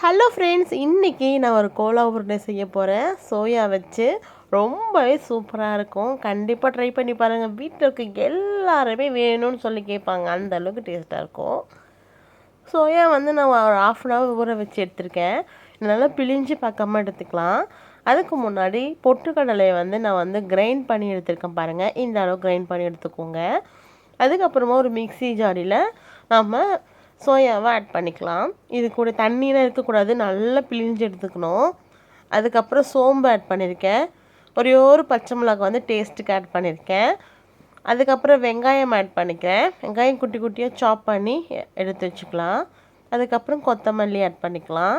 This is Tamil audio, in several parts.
ஹலோ ஃப்ரெண்ட்ஸ் இன்றைக்கி நான் ஒரு கோலா உருண்டை செய்ய போகிறேன் சோயா வச்சு ரொம்பவே சூப்பராக இருக்கும். கண்டிப்பாக ட்ரை பண்ணி பாருங்கள் வீட்டில் இருக்க எல்லாருமே வேணும்னு சொல்லி கேட்பாங்க. அந்த அளவுக்கு டேஸ்ட்டாக இருக்கும். சோயா வந்து நான் ஒரு ஆஃப் அன் ஹவர் ஊற வச்சு எடுத்திருக்கேன். நல்லா பிழிஞ்சு பார்க்காம எடுத்துக்கலாம். அதுக்கு முன்னாடி பொட்டுக்கடலையை வந்து நான் வந்து கிரைண்ட் பண்ணி எடுத்திருக்கேன் பாருங்கள் இந்த அளவு கிரைண்ட் பண்ணி எடுத்துக்கோங்க. அதுக்கப்புறமா ஒரு மிக்சி ஜாடியில் நம்ம சோயாவை ஆட் பண்ணிக்கலாம். இது கூட தண்ணியெலாம் இருக்கக்கூடாது. நல்லா பிழிஞ்சு எடுத்துக்கணும். அதுக்கப்புறம் சோம்பு ஆட் பண்ணியிருக்கேன் ஒரே ஒரு பச்சை மிளகா வந்து டேஸ்ட்டுக்கு ஆட் பண்ணியிருக்கேன் அதுக்கப்புறம் வெங்காயம் ஆட் பண்ணிக்கிறேன். வெங்காயம் குட்டி குட்டியாக சாப் பண்ணி எடுத்து வச்சுக்கலாம். அதுக்கப்புறம் கொத்தமல்லி ஆட் பண்ணிக்கலாம்.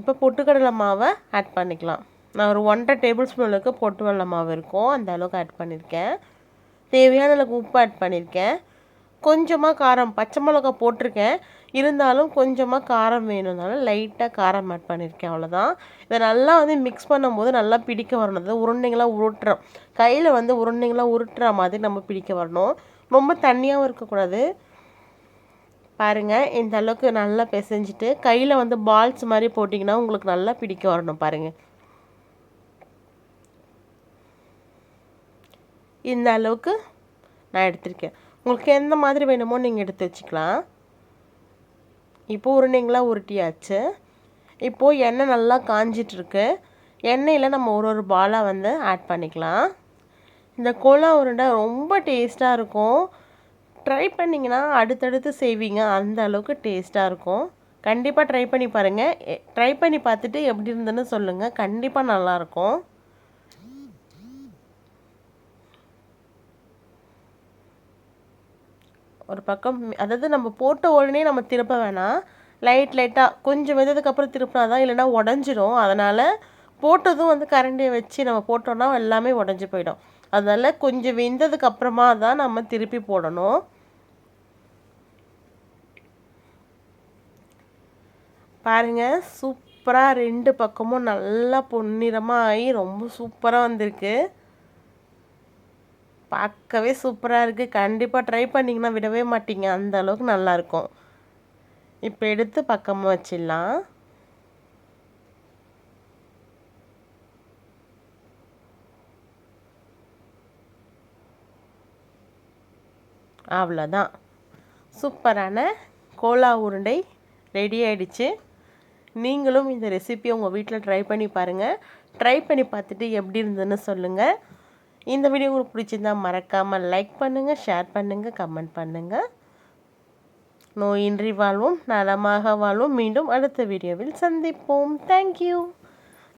இப்போ பொட்டுக்கடலை மாவை ஆட் பண்ணிக்கலாம். நான் ஒரு ஒன்றரை டேபிள் ஸ்பூன் அளவுக்கு பொட்டு வெள்ளை மாவு இருக்கும். அந்த அளவுக்கு ஆட் பண்ணியிருக்கேன் தேவையான அளவுக்கு உப்பு ஆட் பண்ணியிருக்கேன் கொஞ்சமாக காரம் பச்சை மிளகா போட்டிருக்கேன். இருந்தாலும் கொஞ்சமாக காரம் வேணும்னால லைட்டாக காரம் ஆட் பண்ணியிருக்கேன் அவ்வளோதான் இதை நல்லா வந்து மிக்ஸ் பண்ணும்போது நல்லா பிடிக்க வரணும். உருண்டைங்களாம் உருட்டுறோம் கையில் வந்து உருண்டைங்களாக உருட்டுற மாதிரி நம்ம பிடிக்க வரணும். ரொம்ப தண்ணியாகவும் இருக்கக்கூடாது. பாருங்கள் இந்த அளவுக்கு நல்லா பிசைஞ்சிட்டு கையில் வந்து பால்ஸ் மாதிரி போட்டிங்கன்னா உங்களுக்கு நல்லா பிடிக்க வரணும் பாருங்கள் இந்த அளவுக்கு நான் எடுத்திருக்கேன். உங்களுக்கு எந்த மாதிரி வேணுமோ நீங்கள் எடுத்து வச்சுக்கலாம். இப்போது உருண்டைங்களாக உருட்டியாச்சு. இப்போது எண்ணெய் நல்லா காஞ்சிட்ருக்கு எண்ணெயில் நம்ம ஒரு ஒரு பாலாக வந்து ஆட் பண்ணிக்கலாம். இந்த கோலா உருண்டை ரொம்ப டேஸ்ட்டாக இருக்கும். ட்ரை பண்ணிங்கன்னா அடுத்தடுத்து செய்வீங்க. அந்த அளவுக்கு டேஸ்ட்டாக இருக்கும். கண்டிப்பாக ட்ரை பண்ணி பாருங்கள் ட்ரை பண்ணி பார்த்துட்டு எப்படி இருந்ததுன்னு சொல்லுங்கள் கண்டிப்பாக நல்லாயிருக்கும் ஒரு பக்கம் அதாவது நம்ம போட்ட உடனே நம்ம திருப்ப வேணாம். லைட் லைட்டாக கொஞ்சம் வெந்ததுக்கப்புறம் திருப்பினா தான் இல்லைன்னா உடஞ்சிரும். அதனால் போட்டதும் வந்து கரண்டியை வச்சு நம்ம போட்டோன்னா எல்லாமே உடஞ்சி போயிடும். அதனால் கொஞ்சம் வெந்ததுக்கு அப்புறமா தான் நம்ம திருப்பி போடணும். பாருங்கள் சூப்பராக ரெண்டு பக்கமும் நல்லா பொன்னிறமாக ஆகி ரொம்ப சூப்பராக வந்திருக்கு. பார்க்கவே சூப்பராக இருக்குது கண்டிப்பாக ட்ரை பண்ணிங்கன்னா விடவே மாட்டீங்க. அந்த அளவுக்கு நல்லாயிருக்கும் இப்போ எடுத்து பக்கமாக வச்சிடலாம். அவ்வளோதான் சூப்பரான கோலா உருண்டை ரெடி ஆகிடுச்சு நீங்களும் இந்த ரெசிபியை உங்கள் வீட்டில் ட்ரை பண்ணி பாருங்கள் ட்ரை பண்ணி பார்த்துட்டு எப்படி இருந்ததுன்னு சொல்லுங்கள் இந்த வீடியோ உங்களுக்கு பிடிச்சிருந்தா மறக்காமல் லைக் பண்ணுங்கள் ஷேர் பண்ணுங்கள் கமெண்ட் பண்ணுங்கள் நோயின்றி வாழ்வோம் நலமாக வாழ்வோம். மீண்டும் அடுத்த வீடியோவில் சந்திப்போம். தேங்க்யூ